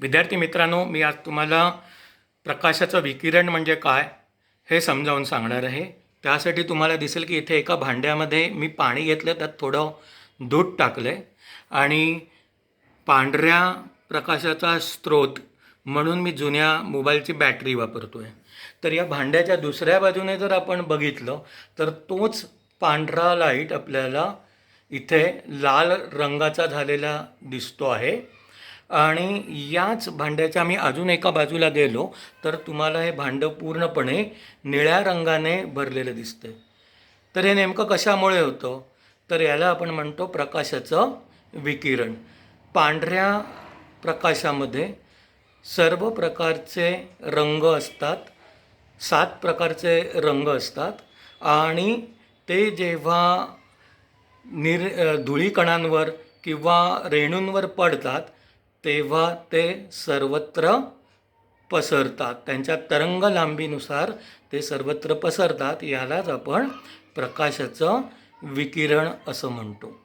विद्यार्थी मित्रांनो मी आज तुम्हाला प्रकाशाचं विकिरण म्हणजे काय हे समजावून सांगणार आहे. त्यासाठी तुम्हाला दिसेल की इथे एका भांड्यामध्ये मी पाणी घेतलं त्यात थोडं दूध टाकलं आहे आणि पांढऱ्या प्रकाशाचा स्रोत म्हणून मी जुन्या मोबाईलची बॅटरी वापरतो आहे तर या भांड्याच्या दुसऱ्या बाजूने जर आपण बघितलं तर तोच पांढरा लाइट आपल्याला इथे लाल रंगाचा झालेला दिसतो आहे. आणि याच भांड्याच्या आम्ही अजून एका बाजूला गेलो तर तुम्हाला हे भांडं पूर्णपणे निळ्या रंगाने भरलेलं दिसतं तर हे नेमकं कशामुळे होतं? तर याला आपण म्हणतो प्रकाशाचं विकिरण. पांढऱ्या प्रकाशामध्ये सर्व प्रकारचे रंग असतात सात प्रकारचे रंग असतात आणि ते जेव्हा निर धुळीकणांवर किंवा रेणूंवर पडतात तेव्हा ते सर्वत्र पसरतात. त्यांच्या तरंग लांबीनुसार ते सर्वत्र पसरतात यालाच आपण प्रकाशाचं विकिरण असं म्हणतो.